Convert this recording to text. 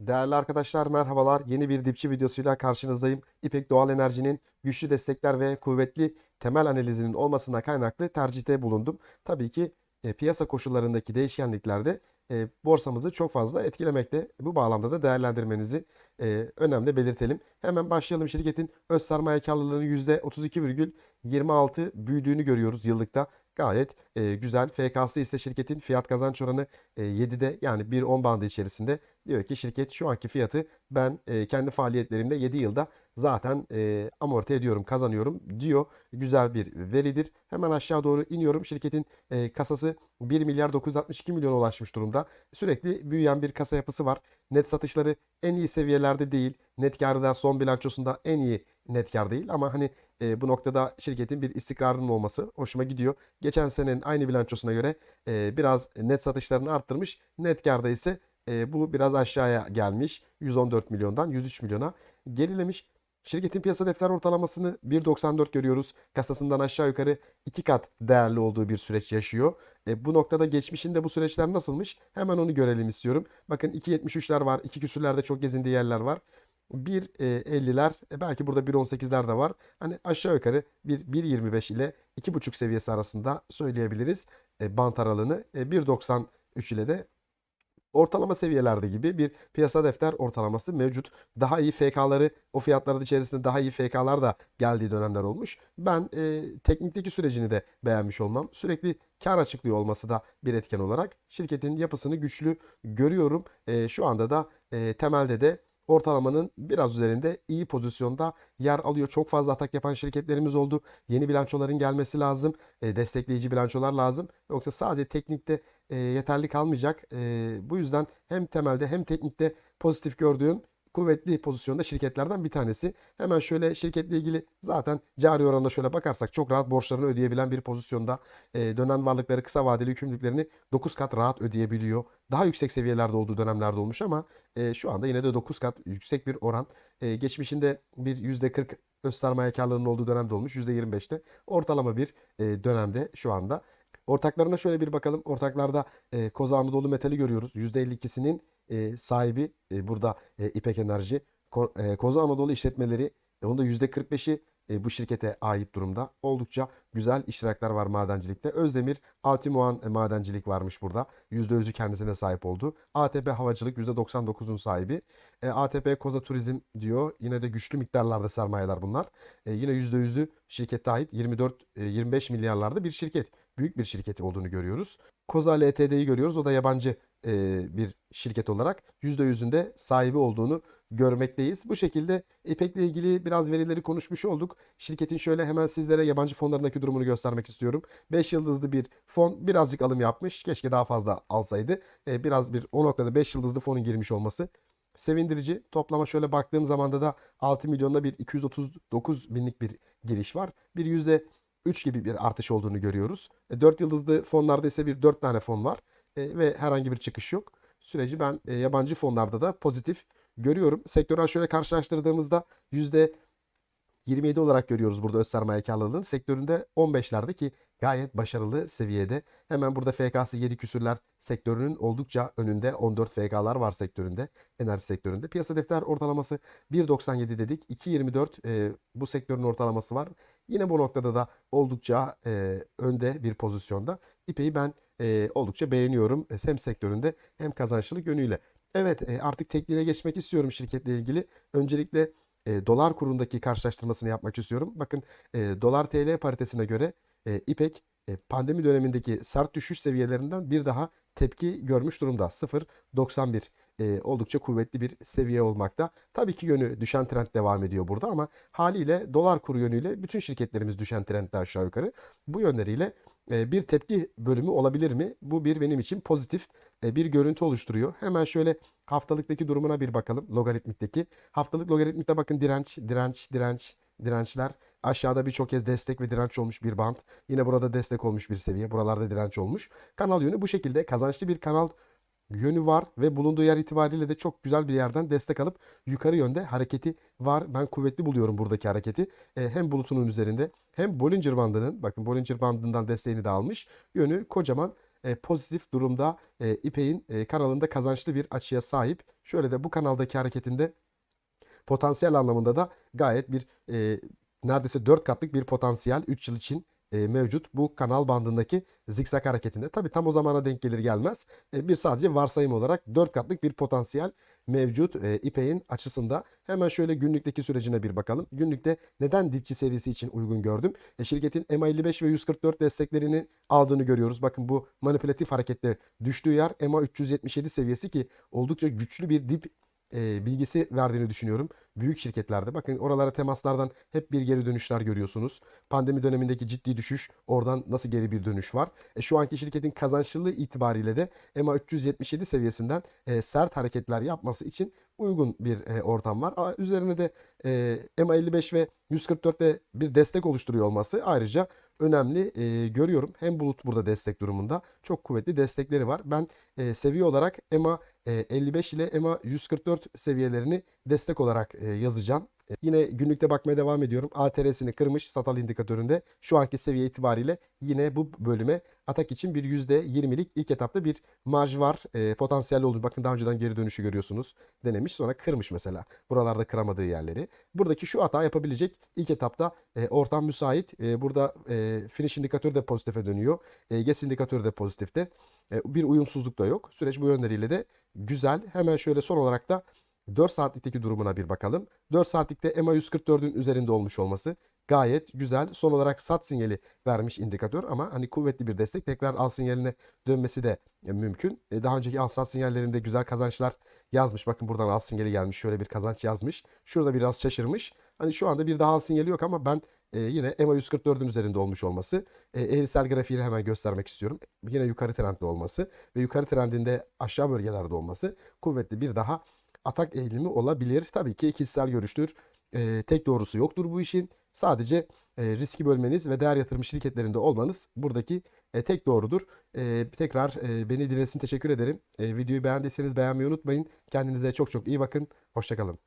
Değerli arkadaşlar merhabalar. Yeni bir dipçi videosuyla karşınızdayım. İpek Doğal Enerji'nin güçlü destekler ve kuvvetli temel analizinin olmasına kaynaklı tercihte bulundum. Tabii ki e, piyasa koşullarındaki değişkenlikler de e, borsamızı çok fazla etkilemekte. Bu bağlamda da değerlendirmenizi e, önemli belirtelim. Hemen başlayalım. Şirketin öz sermaye karlılığının %32,26 büyüdüğünü görüyoruz yıllıkta. Gayet e, güzel. FK'sı ise şirketin fiyat kazanç oranı e, 7'de yani 1.10 bandı içerisinde. Diyor ki şirket şu anki fiyatı ben e, kendi faaliyetlerimde 7 yılda zaten e, amorti ediyorum, kazanıyorum diyor. Güzel bir veridir. Hemen aşağı doğru iniyorum. Şirketin e, kasası 1 milyar 962 milyon ulaşmış durumda. Sürekli büyüyen bir kasa yapısı var. Net satışları en iyi seviyelerde değil. Net karı da son bilançosunda en iyi net kar değil ama hani e, bu noktada şirketin bir istikrarının olması hoşuma gidiyor. Geçen senenin aynı bilançosuna göre e, biraz net satışlarını arttırmış. Net karda ise e, bu biraz aşağıya gelmiş. 114 milyondan 103 milyona gerilemiş. Şirketin piyasa defter ortalamasını 1.94 görüyoruz. Kasasından aşağı yukarı 2 kat değerli olduğu bir süreç yaşıyor. E, bu noktada geçmişinde bu süreçler nasılmış? Hemen onu görelim istiyorum. Bakın 2.73'ler var. 2 küsürlerde çok gezindiği yerler var. 1.50'ler e, belki burada 1.18'ler de var. Hani aşağı yukarı bir 1.25 ile 2.5 seviyesi arasında söyleyebiliriz. E, bant aralığını e, 1.93 ile de ortalama seviyelerde gibi bir piyasa defter ortalaması mevcut. Daha iyi FK'ları o fiyatların içerisinde daha iyi FK'lar da geldiği dönemler olmuş. Ben e, teknikteki sürecini de beğenmiş olmam. Sürekli kar açıklıyor olması da bir etken olarak şirketin yapısını güçlü görüyorum. E, şu anda da e, temelde de ortalamanın biraz üzerinde iyi pozisyonda yer alıyor. Çok fazla atak yapan şirketlerimiz oldu. Yeni bilançoların gelmesi lazım. E, destekleyici bilançolar lazım. Yoksa sadece teknikte e, yeterli kalmayacak. E, bu yüzden hem temelde hem teknikte pozitif gördüğüm kuvvetli pozisyonda şirketlerden bir tanesi. Hemen şöyle şirketle ilgili zaten cari oranına şöyle bakarsak çok rahat borçlarını ödeyebilen bir pozisyonda. E, dönen varlıkları kısa vadeli yükümlülüklerini 9 kat rahat ödeyebiliyor. Daha yüksek seviyelerde olduğu dönemlerde olmuş ama e, şu anda yine de 9 kat yüksek bir oran. E, geçmişinde bir %40 öz sermaye karlılığının olduğu dönemde olmuş. %25'te ortalama bir e, dönemde şu anda. Ortaklarına şöyle bir bakalım. Ortaklarda e, Koza Anadolu Metal'i görüyoruz. %52'sinin e, sahibi e, burada e, İpek Enerji. Ko, e, Koza Anadolu işletmeleri e, onun da %45'i e, bu şirkete ait durumda. Oldukça güzel iştiraklar var madencilikte. Özdemir, Altimuan e, madencilik varmış burada. %100'ü kendisine sahip oldu. ATP Havacılık %99'un sahibi. E, ATP Koza Turizm diyor. Yine de güçlü miktarlarda sermayeler bunlar. E, yine %100'ü şirkete ait 24-25 milyarlarda bir şirket. Büyük bir şirketi olduğunu görüyoruz. Koza LTD'yi görüyoruz. O da yabancı e, bir şirket olarak %100'ünde sahibi olduğunu görmekteyiz. Bu şekilde İpek'le ilgili biraz verileri konuşmuş olduk. Şirketin şöyle hemen sizlere yabancı fonlarındaki durumunu göstermek istiyorum. 5 yıldızlı bir fon birazcık alım yapmış. Keşke daha fazla alsaydı. E, biraz bir o noktada 5 yıldızlı fonun girmiş olması sevindirici. Toplama şöyle baktığım zamanda da 6 milyonla bir 239 binlik bir giriş var. Bir yüzde 3 gibi bir artış olduğunu görüyoruz. 4 yıldızlı fonlarda ise bir 4 tane fon var E, ve herhangi bir çıkış yok. Süreci ben e, yabancı fonlarda da pozitif görüyorum. Sektörel şöyle karşılaştırdığımızda yüzde 27 olarak görüyoruz burada öz sermaye karlılığını. Sektöründe 15'lerde ki gayet başarılı seviyede. Hemen burada FK'sı 7 küsürler sektörünün oldukça önünde. 14 FK'lar var sektöründe, enerji sektöründe. Piyasa defter ortalaması 1.97 dedik. 2.24 e, bu sektörün ortalaması var. Yine bu noktada da oldukça e, önde bir pozisyonda. İPE'yi ben e, oldukça beğeniyorum. E, Hem sektöründe hem kazançlılık yönüyle. Evet e, artık tekniğine geçmek istiyorum şirketle ilgili. Öncelikle e, dolar kurundaki karşılaştırmasını yapmak istiyorum. Bakın e, dolar TL paritesine göre e, İPEK e, pandemi dönemindeki sert düşüş seviyelerinden bir daha tepki görmüş durumda. 0.91 e, oldukça kuvvetli bir seviye olmakta. Tabii ki yönü düşen trend devam ediyor burada ama haliyle dolar kuru yönüyle bütün şirketlerimiz düşen trendde aşağı yukarı. Bu yönleriyle e, bir tepki bölümü olabilir mi? Bu bir benim için pozitif e, bir görüntü oluşturuyor. Hemen şöyle haftalıktaki durumuna bir bakalım. Logaritmikteki. Haftalık logaritmikte bakın direnç, direnç, direnç, dirençler. Aşağıda birçok kez destek ve direnç olmuş bir band. Yine burada destek olmuş bir seviye. Buralarda direnç olmuş. Kanal yönü bu şekilde kazançlı bir kanal yönü var ve bulunduğu yer itibariyle de çok güzel bir yerden destek alıp yukarı yönde hareketi var. Ben kuvvetli buluyorum buradaki hareketi. E, hem bulutunun üzerinde hem Bollinger bandının bakın Bollinger bandından desteğini de almış. Yönü kocaman e, pozitif durumda e, İpek'in e, kanalında kazançlı bir açıya sahip. Şöyle de bu kanaldaki hareketinde potansiyel anlamında da gayet bir e, neredeyse 4 katlık bir potansiyel 3 yıl için e, mevcut bu kanal bandındaki zikzak hareketinde. Tabi tam o zamana denk gelir gelmez. E, bir sadece varsayım olarak 4 katlık bir potansiyel mevcut e, İpek'in açısında. Hemen şöyle günlükteki sürecine bir bakalım. Günlükte neden dipçi serisi için uygun gördüm? E, şirketin MA55 ve 144 desteklerini aldığını görüyoruz. Bakın bu manipülatif harekette düştüğü yer MA377 seviyesi ki oldukça güçlü bir dip e, bilgisi verdiğini düşünüyorum. Büyük şirketlerde bakın oralara temaslardan hep bir geri dönüşler görüyorsunuz. Pandemi dönemindeki ciddi düşüş oradan nasıl geri bir dönüş var. E, şu anki şirketin kazançlılığı itibariyle de EMA 377 seviyesinden e, sert hareketler yapması için uygun bir e, ortam var. Üzerine de e, EMA 55 ve 144'te bir destek oluşturuyor olması ayrıca önemli e, görüyorum. Hem bulut burada destek durumunda çok kuvvetli destekleri var. Ben e, seviye olarak EMA e, 55 ile EMA 144 seviyelerini destek olarak e, yazacağım. Yine günlükte bakmaya devam ediyorum. ATR'sini kırmış satal indikatöründe. Şu anki seviye itibariyle yine bu bölüme atak için bir %20'lik ilk etapta bir marj var. E, potansiyelli olduğunu bakın daha önceden geri dönüşü görüyorsunuz. Denemiş sonra kırmış mesela. Buralarda kıramadığı yerleri. Buradaki şu hata yapabilecek ilk etapta e, ortam müsait. E, burada e, finish indikatörü de pozitife dönüyor. E, geç indikatörü de pozitifte. E, bir uyumsuzluk da yok. Süreç bu yönleriyle de güzel. Hemen şöyle son olarak da 4 saatlikteki durumuna bir bakalım. 4 saatlikte EMA 144'ün üzerinde olmuş olması gayet güzel. Son olarak sat sinyali vermiş indikatör ama hani kuvvetli bir destek. Tekrar al sinyaline dönmesi de mümkün. E, Daha önceki al sat sinyallerinde güzel kazançlar yazmış. Bakın buradan al sinyali gelmiş. Şöyle bir kazanç yazmış. Şurada biraz şaşırmış. Hani şu anda bir daha al sinyali yok ama ben e, yine EMA 144'ün üzerinde olmuş olması. E, eğrisel grafiğini hemen göstermek istiyorum. Yine yukarı trendli olması ve yukarı trendinde aşağı bölgelerde olması kuvvetli bir daha atak eğilimi olabilir. Tabii ki kişisel görüştür. E, tek doğrusu yoktur bu işin. Sadece e, riski bölmeniz ve değer yatırım şirketlerinde olmanız buradaki e, tek doğrudur. E, tekrar e, beni dinlediğiniz teşekkür ederim. E, videoyu beğendiyseniz beğenmeyi unutmayın. Kendinize çok çok iyi bakın. Hoşçakalın.